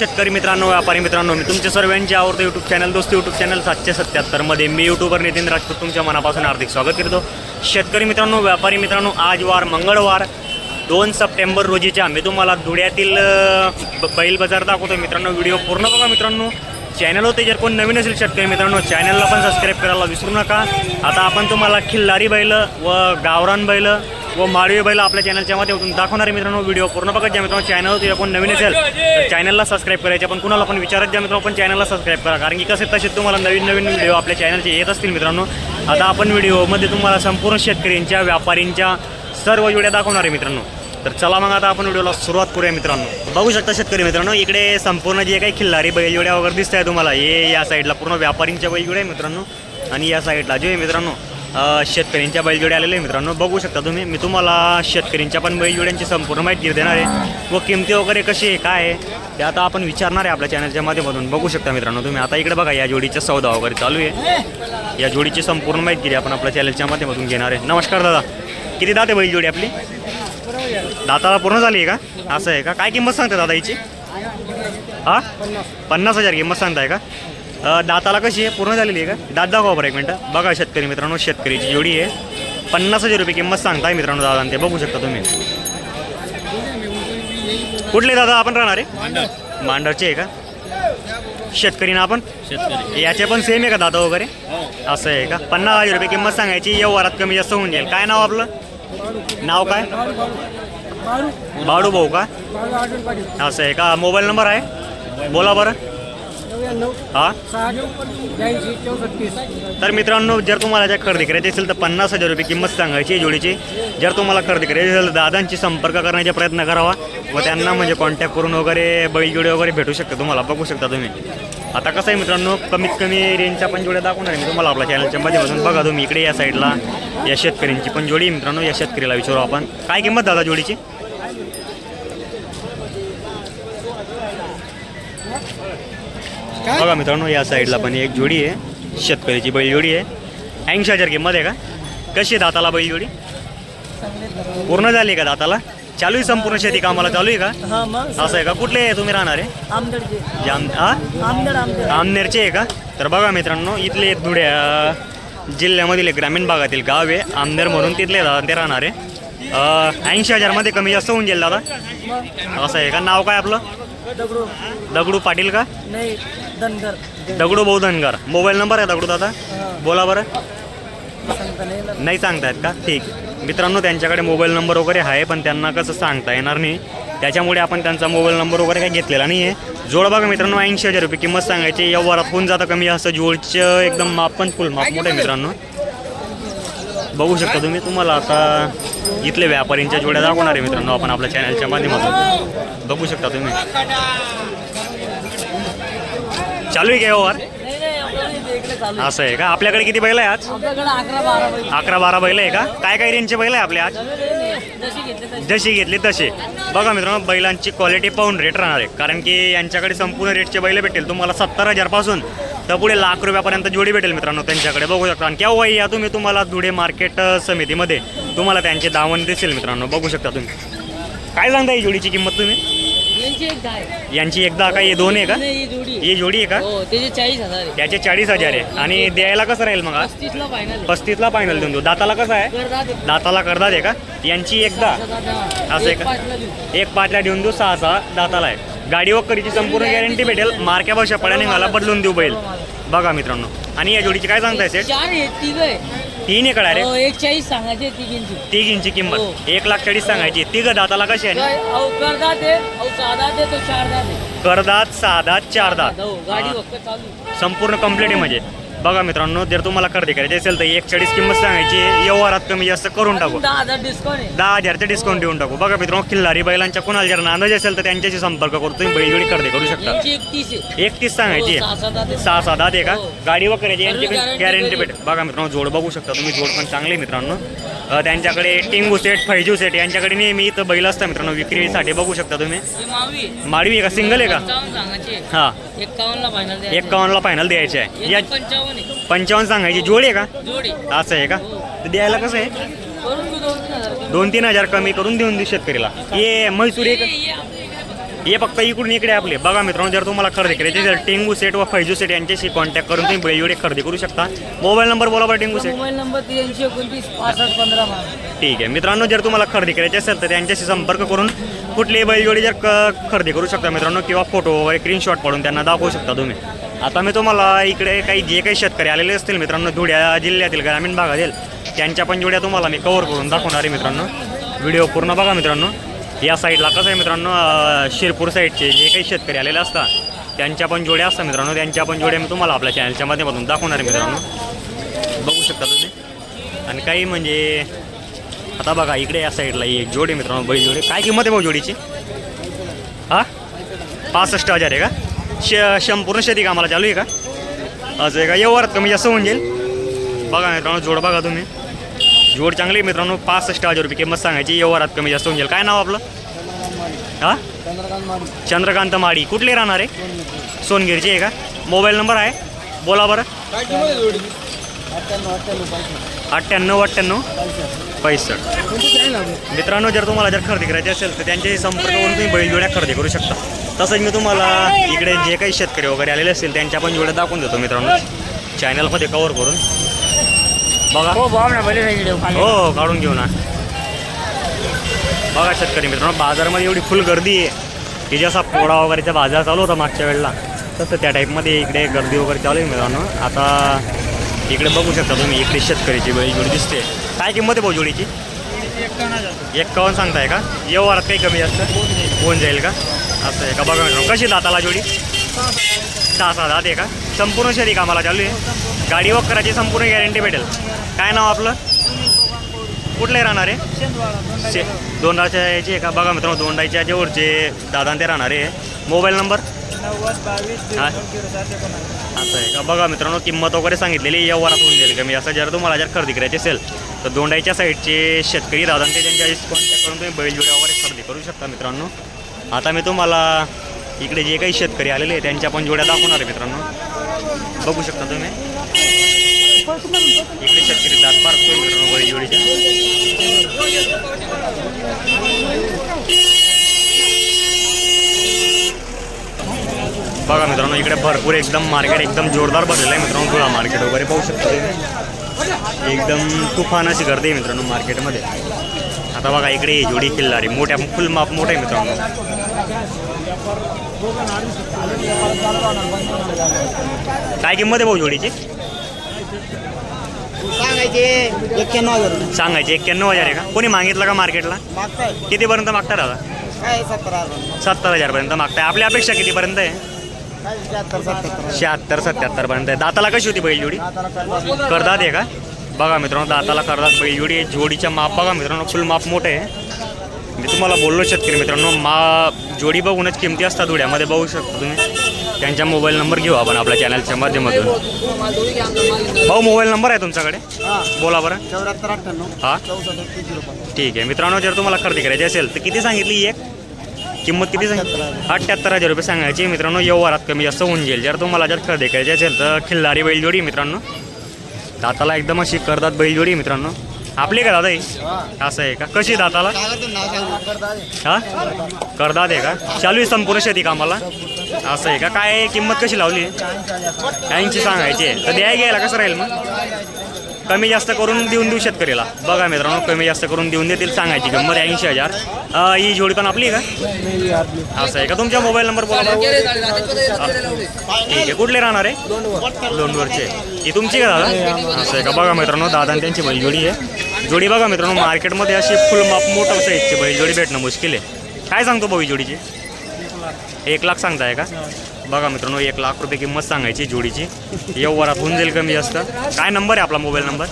शेतकरी मित्रांनो व्यापारी मित्रांनो मी तुमच्या सर्वांचे आवडतं यूट्यूब चॅनल दोस्त यूट्यूब चॅनल सातशे सत्याहत्तरमध्ये मी यूट्यूबर नितीन राजपूत तुमच्या मनापासून हार्दिक स्वागत करतो. शेतकरी मित्रांनो व्यापारी मित्रांनो आज वार मंगळवार दोन सप्टेंबर रोजीच्या मी तुम्हाला धुळ्यातील बैल बाजार दाखवतो. मित्रांनो व्हिडिओ पूर्ण बघा मित्रांनो. चॅनल होते जर कोण नवीन असेल शेतकरी मित्रांनो चॅनलला पण सबस्क्राईब करायला विसरू नका. आता आपण तुम्हाला खिल्लारी बैल व गावरान बैल व माळवी बैल आपल्या चॅनलच्या माध्यमातून दाखवणारे मित्रांनो व्हिडिओ पूर्ण बघत ज्या मित्रांनो. चॅनल जर कोण नवीन असेल तर चॅनलला सबस्क्राईब करायचे. पण कुणाला पण विचारत ज्या मित्रांनो पण चॅनलला सबस्क्राईब करा. कारण की कसे तसे तुम्हाला नवीन नवीन व्हिडिओ आपल्या चॅनलचे येत असतील मित्रांनो. आता आपण व्हिडिओमध्ये तुम्हाला संपूर्ण शेतकऱ्यांच्या व्यापारींच्या सर्व जोड्या दाखवणार आहे मित्रांनो. तर चला मग आता आपण व्हिडिओला सुरुवात करूया मित्रांनो. बघू शकता शेतकरी मित्रांनो इकडे संपूर्ण जे काही खिल्लारी बैलजोड्या वगैरे दिसत आहे तुम्हाला. हे या साईडला पूर्ण व्यापारींच्या बैलजोड्या आहे मित्रांनो. आणि या साईडला जे आहे मित्रांनो शेतकऱ्यांच्या बैलजोड्या आलेल्या आहे मित्रांनो. बघू शकता तुम्ही मी तुम्हाला शेतकऱ्यांच्या पण बैलजोड्यांची संपूर्ण माहिती देणार आहे. व किमती वगैरे कशी आहे काय आहे ते आता आपण विचारणार आहे आपल्या चॅनलच्या माध्यमातून. बघू शकता मित्रांनो तुम्ही आता इकडे बघा या जोडीचा सौदा वगैरे चालू आहे. या जोडीची संपूर्ण माहिती आपण आपल्या चॅनलच्या माध्यमातून घेणार आहे. नमस्कार दादा. किती दाते बैलजोडी आपली? दाताला पूर्ण झाली आहे का? असं आहे का? काय किंमत सांगता दादा हिची? हा? पन्नास हजार किंमत सांगताय का? दाताला कशी आहे? पूर्ण झालेली आहे का? दात दाखवा बरं एक मिनटं. बघा शेतकरी मित्रांनो शेतकरीची जोडी आहे. पन्नास हजार रुपये किंमत सांगताय मित्रांनो दादा ते बघू शकता तुम्ही. कुठले दादा आपण राहणार? आहे मांडरचे आहे का? शेतकरी ना आपण? शेतकरी. याचे पण सेम आहे का दादा वगैरे? असं आहे का? पन्नास हजार रुपये किंमत सांगायची व्यवहारात कमी जास्त होऊन जाईल. काय नाव आपलं? नाव काय? बाळू भाऊ का? असं आहे का? मोबाईल नंबर आहे? बोला बरं. हा? तर मित्रांनो जर तुम्हाला ज्या खरेदी करायची असेल तर पन्नास हजार रुपये किंमत सांगायची जोडीची. जर तुम्हाला खरेदी करायची असेल तर दादांची संपर्क करण्याचा प्रयत्न करावा व त्यांना म्हणजे कॉन्टॅक्ट करून वगैरे बैलजोडी वगैरे भेटू शकते. तुम्हाला बघू शकता तुम्ही. आता कसं आहे मित्रांनो कमीत कमी रेंजच्या पण जोड्या दाखवणार मी तुम्हाला आपल्या चॅनलच्या माध्यमातून. बघा तुम्ही इकडे या साईडला या शेतकऱ्यांची पण जोडी. मित्रांनो या शेतकरीला विचारू आपण. काय किंमत दादा जोडीची? बघा मित्रांनो या साईडला पण एक जोडी आहे. शेतकऱ्याची बैलजोडी आहे. ऐंशी हजार किंमत आहे का? कशी आहे दाताला बैलजोडी पूर्ण झाली का दाताला? चालू आहे संपूर्ण शेती कामाला चालू आहे का? हा असं आहे का? कुठले आहे तुम्ही राहणार? आहे जाम हा आमनेरचे आहे का? तर बघा मित्रांनो इथले धुळ्या जिल्ह्यामधील ग्रामीण भागातील गाव आहे. आमनेर म्हणून तिथले ते राहणार. आहे ऐंशी हजारमध्ये कमी जास्त होऊन जाईल दादा. असं आहे का? नाव काय आपलं? दगडू. दगडू पाटील का? नाही धनगर. दगडू भाऊ धनगर. मोबाईल नंबर आहे दगडू दादा? बोला बरं. सांगता नाही येणार. नाही सांगतायत का? ठीक. मित्रांनो त्यांच्याकडे मोबाईल नंबर वगैरे आहे पण त्यांना कसं सांगता येणार नाही. त्याच्यामुळे आपण त्यांचा मोबाईल नंबर वगैरे काही घेतलेला नाही आहे जोड बघा मित्रांनो ऐंशी हजार रुपये किंमत सांगायची. व्यवहारात होऊन जातं कमी असं जोडचं एकदम माप पण फुल माप मोठं आहे मित्रांनो. बघू शकता तुम्ही. तुम्हाला आता इथले व्यापारींच्या जोड्या दाखवणार आहे मित्रांनो आपण आपल्या चॅनलच्या माध्यमातून. बघू शकता तुम्ही. चालू आहे का व्यवहार? असं आहे का? आपल्याकडे किती बैल आहे आज? अकरा बारा बैल आहे का? काय काय रेंजचे बैल आहे आपले आज? जशी तशी घेतली तसे बघा मित्रांनो बैलांची क्वालिटी पाहून रेट राहणार आहे. कारण की यांच्याकडे संपूर्ण रेटचे बैल भेटेल तुम्हाला सत्तर हजारपासून तर पुढे लाख रुपयापर्यंत जोडी भेटेल मित्रांनो त्यांच्याकडे. बघू शकता. आणि केव्हा या तुम्ही तुम्हाला धुळे मार्केट समितीमध्ये तुम्हाला त्यांचे दावण दिसेल मित्रांनो. बघू शकता तुम्ही. काय सांगता ही जोडीची किंमत तुम्ही? यांची एक एकदा काय हे दोन आहे का? नाही ही जोडी. ही जोडी आहे का? हो त्याचे चाळीस हजार आहे. त्याचे चाळीस हजार आहे. आणि द्यायला कसं राहील मग? आज पस्तीसला फायनल पस्तीसला फायनल देऊन देऊ. दाताला कसं आहे? दाताला करतात आहे का? यांची एकदा. असं आहे का? एक पाचला देऊन देऊ सहा सहा दाताला आहे. गाडी वक्करीची संपूर्ण गॅरंटी भेटेल. मार्क्या भाषा पड्याने मला बदलून देऊ बैल. बघा मित्रांनो. आणि या जोडीची काय सांगताय सेट चार तिघ आहे तीन एक डायरेक्ट हो, एक चाळीस सांगायचे तिघींची. तीग इंची हो. किंमत एक लाख चाळीस सांगायची तिघ दाताला कशी आहे? अहो साधात आहे. तो चार दात आहे. करदात सहा दात चार दात. हो गाडी हा. वक्क चालू. संपूर्ण कंप्लीट आहे म्हणजे. बघा मित्रांनो जर तुम्हाला खरेदी करायची असेल तर एक चाळीस किंमत सांगायची व्यवहारात कमी जास्त करून टाकू. दहा हजार डिस्काउंट दहा हजारचं डिस्काउंट देऊन टाकू. बघा मित्रांनो खिल्लारी बैलांच्या कोणाला जर नांदाज असेल तर त्यांच्याशी संपर्क करू. तुम्ही बैलजोडी खरेदी करू शकता. एकतीस सांगायची हो, सहा सात आहे. का? हो. गाडी वगैरे यांची गॅरंटी. भेटेल. बघा मित्रांनो जोड बघू शकता तुम्ही. जोड पण चांगले मित्रांनो. त्यांच्याकडे टिंगू सेट फैजू सेट यांच्याकडे नेहमी इथं बैल असतं मित्रांनो. विक्रीसाठी बघू शकता तुम्ही. माडवी आहे. का? सिंगल आहे का? हा. एक्कावन्नला फायनल द्यायचे. एकावन्नला फायनल द्यायचे आहे. या पंचावन्न आहे पंचावन्न सांगायची. जोड आहे का? जोडी. असं आहे का? तर द्यायला कसं आहे? करून घेऊ दोन तीन हजार दोन तीन हजार कमी करून देऊन देऊ शेतकरीला. ये म्हैसूर आहे का ये- ये आपल्या इकडे हे फक्त इकडून इकडे आपले. बघा मित्रांनो जर तुम्हाला खरेदी करायची असेल टेंगू सेट व फैजू सेट यांच्याशी कॉन्टॅक्ट करून तुम्ही बैलजोडी खरेदी करू शकता. मोबाईल नंबर बोला बरं टेंगू सेट. मोबाईल नंबर त्र्याऐंशी एकोणतीस पासष्ट पंधरा बारा. ठीक आहे. मित्रांनो जर तुम्हाला खरेदी करायची असेल तर त्यांच्याशी संपर्क करून कुठलीही बैलजोडी जर क खरेदी करू शकता मित्रांनो किंवा फोटो वगैरे स्क्रीनशॉट पाडून त्यांना दाखवू शकता तुम्ही. आता मी तुम्हाला इकडे काही जे काही शेतकरी आलेले असतील मित्रांनो धुळ्या जिल्ह्यातील ग्रामीण भागातील त्यांच्या पण जोड्या तुम्हाला मी कव्हर करून दाखवणार आहे मित्रांनो. व्हिडिओ पूर्ण बघा मित्रांनो. या साईडला कसं आहे मित्रांनो शिरपूर साईडचे जे काही शेतकरी आलेले असतात त्यांच्या पण जोड्या असतात मित्रांनो. त्यांच्या पण जोड्या मी तुम्हाला आपल्या चॅनलच्या माध्यमातून दाखवणार आहे मित्रांनो. बघू शकता तुम्ही. आणि काही म्हणजे आता बघा इकडे या साईडला एक जोडी मित्रांनो बैल जोडी काय किंमत आहे भाऊ जोडीची? हा? पासष्ट हजार आहे का? श संपूर्ण शेती कामाला चालू आहे का? असं आहे का? व्यवहारात कमी जास्त होऊन जाईल. बघा मित्रांनो जोड बघा तुम्ही. जोड चांगली आहे मित्रांनो पासष्ट हजार रुपये किंमत सांगायची. व्यवहारात कमी जास्त होऊन जाईल. काय नाव आपलं? हा? चंद्रकांत माडी कुठली कुठले राहणार? आहे सोनगिरची आहे का? मोबाईल नंबर आहे. बोला बरं. अठ्ठ्याण्णव अठ्ठ्याण्णव. पैसठ. मित्रांनो जर तुम्हाला जर खरेदी करायची असेल तर त्यांच्याशी संपर्क करून तुम्ही बैलजोड्या खरेदी करू शकता. तसंच मी तुम्हाला इकडे जे काही शेतकरी वगैरे आलेले असतील त्यांच्या पण जोड्या दाखवून देतो मित्रांनो. चॅनलमध्ये कवर करून. बघा. हो हो काढून घेऊ ना. बघा शेतकरी मित्रांनो बाजारामध्ये एवढी फुल गर्दी आहे की जसा पोळा वगैरेचा बाजार चालू होता मागच्या वेळेला तसं त्या टाईपमध्ये इकडे गर्दी वगैरे चालू आहे मित्रांनो. आता इकडे बघू शकता तुम्ही इकडे शेतकरीची बैलजोडी दिसते. काय किंमत आहे भाऊ जोडीची? एक्कावन्न सांगताय का? व्यवहारात काही कमी जास्त? होऊन जाईल का? असं आहे का? बघा मित्रांनो कशी दाताला जोडी? सहा सहा दात आहे का? संपूर्ण शरी कामाला चालू आहे. गाडी वॉक करायची संपूर्ण गॅरंटी भेटेल. काय नाव आपलं? कुठले राहणार? आहे शे दोंडाच्या याची आहे का? बघा मित्रांनो दोंडाच्या जेवढचे दादा ते राहणार आहे. Mobile number? असं आहे का? बघा मित्रांनो किंमत वगैरे सांगितलेली व्यवहारात होऊन जाईल कमी. असं जर तुम्हाला जर खरेदी करायची असेल तर दोंडाईच्या साईडचे शेतकरी दादांचे त्यांच्या कॉन्टॅक्ट करून तुम्ही बैलजोड्या वगैरे खरेदी करू शकता मित्रांनो. आता मी तुम्हाला इकडे जे काही शेतकरी आलेले आहे त्यांच्या पण जोड्या दाखवणार आहे मित्रांनो. बघू शकता तुम्ही. इकडे शेतकरी दात पार्क मित्रांनो बैलजोडीच्या बघा मित्रांनो इकडे भरपूर एकदम मार्केट एकदम जोरदार भरलेलं आहे मित्रांनो धुळा मार्केट वगैरे पाहू शकता तुम्ही. एकदम तुफान अशी गर्दी आहे मित्रांनो मार्केटमध्ये. आता बघा इकडे ही जोडी किल्लारी मोठ्या फुल माप मोठं मित्रांनो. काय किंमत आहे भाऊ जोडीची? सांगायचे एक्क्याण्णव हजार आहे का? कोणी मागितलं का मार्केटला? कितीपर्यंत मागता दादा सत्तर हजार सत्तर हजारपर्यंत मागताय. आपली अपेक्षा कितीपर्यंत आहे? शहात्तर सत्याहत्तरपर्यंत आहे. दाताला कशी होती बैल जोडी? करदात आहे का? बघा मित्रांनो दाताला बैलजोडी आहे. जोडीच्या माप बघा मित्रांनो फुल माप मोठे आहे. मी तुम्हाला बोललो शेतकरी मित्रांनो मा जोडी बघूनच किमती असतात धुड्यामध्ये बघू शकता तुम्ही. त्यांचा मोबाईल नंबर घेऊ आपण आपल्या चॅनलच्या माध्यमातून. भाऊ मोबाईल नंबर आहे तुमच्याकडे? हा. बोला बरं. चौऱ्याहत्तर अठ्ठ्याण्णव. हा? ठीक आहे. मित्रांनो जर तुम्हाला खरेदी करायची असेल तर किती सांगितली एक? किंमत किती सांगितली? अठ्ठ्याहत्तर हजार. रुपये सांगायची. मित्रांनो व्यवहारात कमी जास्त होऊन जाईल. जर तुम्हाला जर खरेदी करायची असेल तर खिल्लारी बैलजोडी मित्रांनो. दाताला एकदम अशी करतात बैलजोडी मित्रांनो. आपली का दादा असं आहे का? कशी दाताला? हा? करदात आहे का? चालू आहे संपूर्ण शेती कामाला? असं आहे का? काय किंमत कशी लावली? ऐंशी सांगायची आहे. तर द्याय घ्यायला कसं राहील मग? कमी जास्त करून देऊन देऊ शेतकरीला. बघा मित्रांनो कमी जास्त करून देऊन देतील सांगायची किंमत ऐंशी हजार. अं, ही जोडी पण आपली आहे का? असं आहे का? तुमच्या मोबाईल नंबर बोला भाऊ. ठीक आहे कुठले राहणार आहे? लोंडवरचे ही तुमची का दादा? असं आहे का? बघा मित्रांनो दादा आणि त्यांची बैलजोडी आहे. जोडी बघा मित्रांनो मार्केटमध्ये अशी फुल माप मोठं साईजची बैलजोडी भेटणं मुश्किल आहे. काय सांगतो भाऊ ही जोडीची? एक लाख सांगताय का? बघा मित्रांनो एक लाख रुपये किंमत सांगायची जोडीची. व्यवहारात होऊन जाईल कमी जास्त. काय नंबर आहे आपला मोबाईल नंबर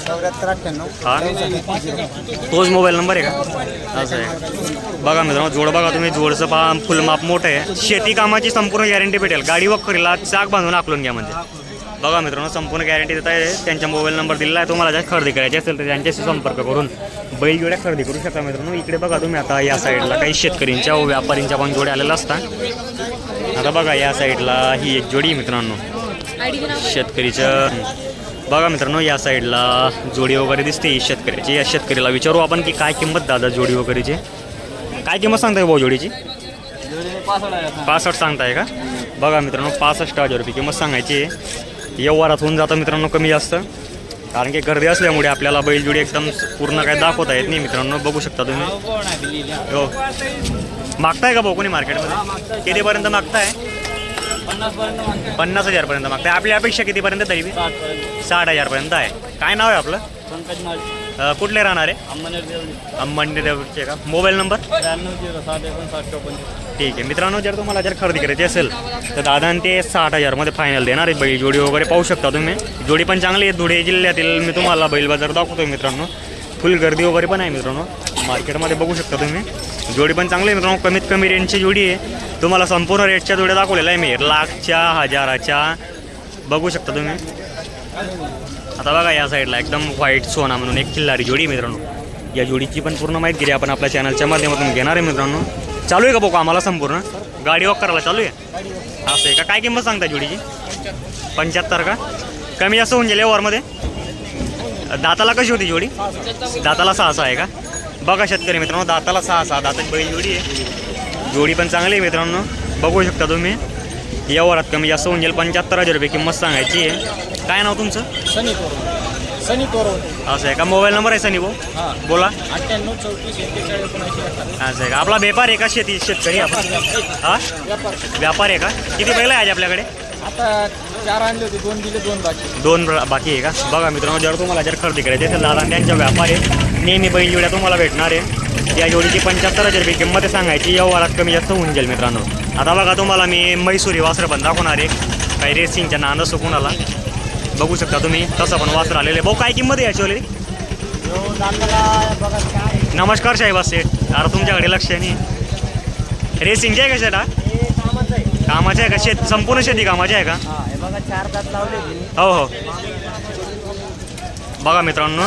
हा? तोच मोबाईल नंबर आहे का? असं आहे. बघा मित्रांनो जोड बघा तुम्ही. जोडचं पा फुल माप मोठं आहे. शेती कामाची संपूर्ण गॅरंटी भेटेल. गाडी वखरीला चाक बांधून आकलून घ्या म्हणजे. बघा मित्रांनो संपूर्ण गॅरंटी देत आहे. त्यांचा मोबाईल नंबर दिलेला आहे. तुम्हाला ज्या खरेदी करायची असेल तर त्यांच्याशी संपर्क करून बैल जोड्या खरेदी करू शकता मित्रांनो. इकडे बघा तुम्ही आता या साईडला काही शेतकरींच्या व व्यापारींच्या पण जोड्या आलेल्या असतात. आता बघा या साईडला ही एक जोडी आहे मित्रांनो. शेतकरीचं बघा मित्रांनो या साईडला जोडी वगैरे दिसते. शेतकऱ्याची या शेतकरीला विचारू आपण की काय किंमत दादा जोडी वगैरेची? काय किंमत सांगताय भाऊ जोडीची? पासष्ट पासष्ट सांगताय का? बघा मित्रांनो पासष्ट हजार रुपये किंमत सांगायची आहे. व्यवहारात होऊन जातं मित्रांनो कमी जास्त. कारण की गर्दी असल्यामुळे आपल्याला बैलजोडी एकदम पूर्ण काय दाखवता येत नाही मित्रांनो. बघू शकता तुम्ही. हो. मागताय का भाऊ कोणी मार्केटमध्ये? कितीपर्यंत मागताय? पन्नास हजारपर्यंत मागताय. आपली अपेक्षा कितीपर्यंत तरी साठ हजारपर्यंत आहे. काय नाव आहे आपलं? पंकज कुठले राहणार? आहे अंबनेर देवळी का? Mobile number? त्र्याण्णव झिरो सात एकोणसाठ चौपन्न ठीक आहे. मित्रांनो जर तुम्हाला जर खरेदी करायची असेल तर दादा आणि ते साठ हजारमध्ये फायनल देणार आहे बैल जोडी वगैरे पाहू शकता तुम्ही. जोडी पण चांगली आहे. धुळे जिल्ह्यातील मी तुम्हाला बैल बाजार दाखवतोय मित्रांनो. फुल गर्दी वगैरे पण आहे मित्रांनो. मार्केटमध्ये बघू शकता तुम्ही. जोडी पण चांगली आहे मित्रांनो. कमीत कमी रेंजची जोडी आहे. तुम्हाला संपूर्ण रेटच्या जोड्या दाखवलेल्या आहे मी. लाखच्या हजाराच्या. बघू शकता तुम्ही. आता बघा या साईडला एकदम व्हाईट सोना म्हणून एक किल्लारी जोडी मित्रांनो. या जोडीची पण पूर्ण माहिती आपण आपल्या चॅनलच्या माध्यमातून घेणार आहे मित्रांनो. चालू आहे का बघू आम्हाला संपूर्ण. गाडी वॉक करायला चालू आहे? असं आहे का? काय किंमत सांगता जोडीची? पंच्याहत्तर का? कमी जास्त होऊन गेले हो ओवरमध्ये दाताला कशी होती जोडी? दाताला सहा सहा आहे का? बघा शेतकरी मित्रांनो दाताला सहा सहा दाताची बैल जोडी आहे. जोडी पण चांगली आहे मित्रांनो. बघू शकता तुम्ही. या वरात कमी जास्त होऊन जाईल पंच्याहत्तर हजार रुपये किंमत सांगायची आहे. काय नाव तुमचं? सनी कोरो सनी कोरो असं आहे का? मोबाईल नंबर आहे सनी भाऊ? हां. बोला. अठ्ठ्याण्णव चौतीस एक्केचाळीस एकोणऐंशी अठ्ठावीस असं आहे का? आपला व्यापार आहे का शेती शेतकरी? आपण हा? व्यापार. व्यापार आहे का? किती बैल आहे आज आपल्याकडे? आता चार आणले होते. दोन दिले दोन बाकी. दोन ब- बाकी आहे का? बघा मित्रांनो जर तुम्हाला जर खरेदी करायची असेल दादा आणि त्यांचा व्यापार आहे. नेहमी बैल जोड्या तुम्हाला भेटणार आहे. या जोडीची पंच्याहत्तर हजार रुपये किंमत आहे सांगायची. या वारात कमी जास्त होऊन जाईल मित्रांनो. आता बघा तुम्हाला मी मैसुरी वासरं पण दाखवणार आहे. काही रेसिंगच्या नांद सुकून आला बघू शकता तुम्ही. तसं पण वासर आलेले भाऊ काय किंमत आहे याची नमस्कार शाहिबाज सेठ अरे तुमच्याकडे लक्ष नाही रेसिंगचे आहे का शेटा कामाचं आहे कामाचे आहे का? शेत संपूर्ण शेती कामाची आहे का? हो हो. बघा मित्रांनो.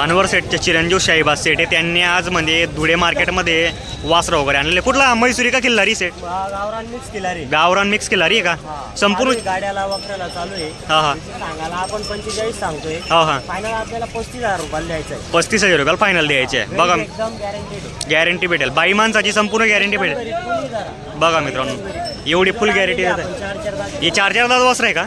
अनवर सेटचे चिरंजीव शाहीबाज सेट आहे त्यांनी आज म्हणजे धुळे मार्केटमध्ये वासरं वगैरे आणलेले. कुठला? मैसुरी का किल्लारी सेट गावरान मिक्स केला रे गावरान मिक्स किल्लारी आहे का? संपूर्ण गाड्याला वक्राला चालू आहे. हा हा. सांगायला आपण पंचेचाळीस सांगतोय. हा हा. फायनल आपल्याला पस्तीस हजार रुपयाला द्यायचं आहे. पस्तीस हजार रुपयाला फायनल द्यायचे आहे. बघा. एकदम गॅरंटेड गॅरंटी भेटेल. बाई माणसाची संपूर्ण गॅरंटी भेटेल. बघा मित्रांनो. एवढी फुल गॅरंटी देत आहे हे चार चार दात वासर आहे का?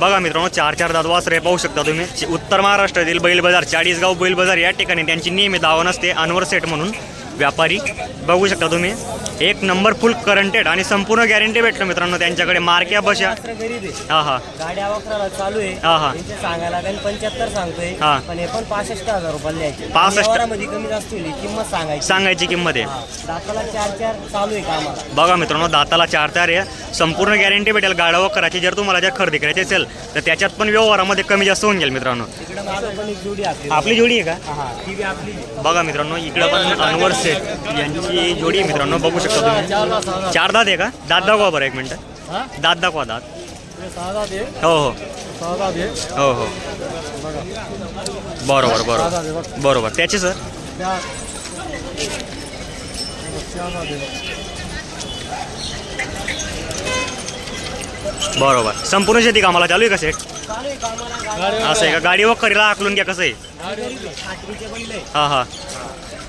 बघा मित्रांनो चार चार दात वासर आहे पाहू शकता तुम्ही. उत्तर महाराष्ट्रातील बैल बाजार चाळीसगाव बैल बाजार या ठिकाणी त्यांची नेहमी दावा नसते अनवर सेट म्हणून. व्यापारी बघू शकता तुम्ही. एक नंबर फुल करंटेड आणि संपूर्ण गॅरंटी भेटतं मित्रांनो त्यांच्याकडे. मार्क्या बशा. हा हा. गाड्या वक्राला चालू आहे. हा, हा. त्यांचे सांगायला पंच्याहत्तर सांगतोय. हा. पण हे पण पासष्ट हजार रुपयाला द्यायचे. 65. मध्ये कमी जास्त होईल किंमत सांगायची. सांगायची किंमत आहे. हा. दाताला चार चार चालू आहे कामाला. बघा मित्रांनो दाताला चार चार आहे. संपूर्ण गॅरंटी भेटेल. गाडा करायची जर तुम्हाला जर खरेदी करायची असेल तर त्याच्यात पण व्यवहारामध्ये कमी जास्त होऊन जाईल मित्रांनो. तिकडे मागं पण एक जोडी आपली. आपली जोडी आहे का? हा ती बी आपली. बघा मित्रांनो इकडं पण अनवर सेट यांची जोडी मित्रांनो बघू शकता तुम्ही. चार दात आहे का? दात दाखवा बरं एक मिनटं. दात दाखवा दात. हे हो हो. हो हो. बरोबर बरोबर. बरोबर. त्याचे सर? बरोबर. संपूर्ण शेती कामाला चालू आहे का सेट असं आहे का? गाडी वगैरेला आकलून घ्या कसं आहे? हां हां.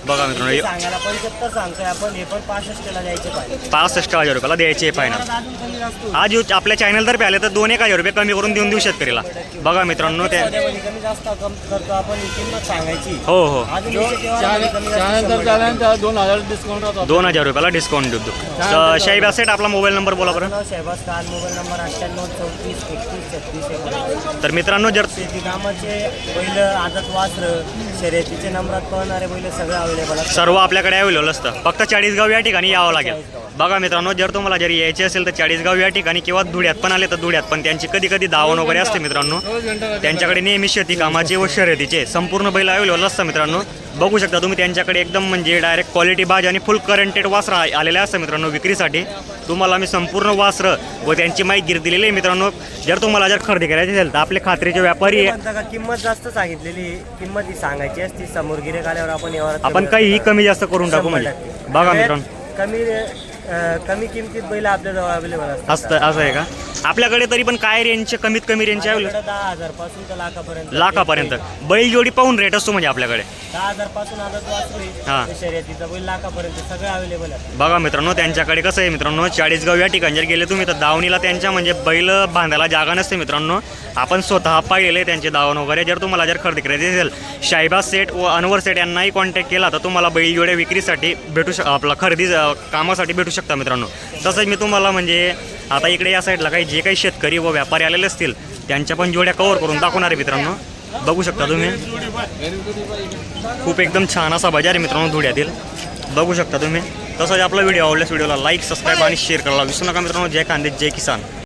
बघा मित्रांनो सांगायला पंच्याहत्तर सांगतोय आपण हे पण पासष्टला द्यायचे पाहिजे. पासष्ट हजार रुपयाला द्यायचे फायनल अजून कमी जास्त होईल. आज यू- आपल्या चॅनलतर्फे आले तर दोन एक हजार रुपये कमी करून देऊन देऊ शेतकरीला. बघा मित्रांनो त्या सौद्यामध्ये कमी जास्त कम करतो आपण ही किंमत सांगायची. हो हो. अजून कमी जास्त त्यानंतर दोन हजार डिस्काउंट राहतो दोन हजार रुपयाला डिस्काउंट तर शाहीब सेट आपला मोबाईल नंबर बोला बरं. टक्के. शहबाज खान मोबाईल नंबर अठ्ठ्याण्णव चौतीस एकतीस छत्तीस एकोणीस तर मित्रांनो जर शेती कामाचे बैल आदत वासर शर्यतीचे नंबरात पळणारे बैल सगळे अवेलेबल सर्व आपल्याकडे अवेलेबल असतं. फक्त चाळीसगाव या ठिकाणी यावं लागेल. बघा मित्रांनो जर तुम्हाला जर यायचे असेल तर चाळीसगाव या ठिकाणी किंवा धुळ्यात पण आले तर धुळ्यात. पण त्यांची कधी कधी धावण वगैरे असते मित्रांनो. त्यांच्याकडे नेहमी शेती कामाचे व शर्यतीचे संपूर्ण बैल अवेलेबल असतं मित्रांनो. बघू शकता तुम्ही त्यांच्याकडे एकदम म्हणजे डायरेक्ट क्वालिटी बाज आणि फुल करंटेड वासरं आ- आलेले असतं मित्रांनो विक्रीसाठी. तुम्हाला मी संपूर्ण वासरं व त्यांची माहिती दिलेली आहे मित्रांनो. जर तुम्हाला जर खरेदी करायची असेल तर आपले खात्रीचे व्यापारी किंमत जास्त सांगितलेली. किंमत ही सांगायची असती. समोर गिरेक आल्यावर आपण आपण काहीही कमी जास्त करून टाकू म्हणजे. बघा मित्रांनो. कमी अं, कमी किमतीत बैल आपल्याजवळ अवेलेबल असतात. असतं असं आहे का? आपल्याकडे तरी पण काय रेंजचे कमीत कमी अवेलेबल आपल्याकडे दहा हजारपासून तर लाखापर्यंत. लाखापर्यंत. बैल जोडी पाहून रेट असतो म्हणजे आपल्याकडे. दहा हजारपासून हा. आहे शर्यतीचा बैल लाखापर्यंत सगळे अवेलेबल आहे. बघा मित्रांनो त्यांच्याकडे कसं आहे मित्रांनो चाळीसगाव या ठिकाणी जर गेले तुम्ही तर दावणीला त्यांच्या म्हणजे बैल बांधायला जागा नसते मित्रांनो. आपण स्वतः पाहिलेले त्यांचे दावण वगैरे जर तुम्हाला जर खरेदी करायची असेल शाहिबाज सेट व अनवर सेट यांनाही कॉन्टॅक्ट केला तर तुम्हाला बैल जोड्या विक्रीसाठी भेटू शक आपला खरेदी अ, कामासाठी भेटू शकता मित्रांनो. तसंच मी तुम्हाला म्हणजे आता इकडे या साईडला काही जे काही शेतकरी व व्यापारी आलेले असतील त्यांच्या पण जोड्या कव्हर करून दाखवणार आहे मित्रांनो. बघू शकता तुम्ही. खूप एकदम छान असा बाजार आहे मित्रांनो धुळ्यातील. बघू शकता तुम्ही. तसंच आपला व्हिडिओ आवडल्यास व्हिडिओला लाईक सबस्क्राईब आणि शेअर करायला विसरू नका मित्रांनो. जय कांदे जय किसान.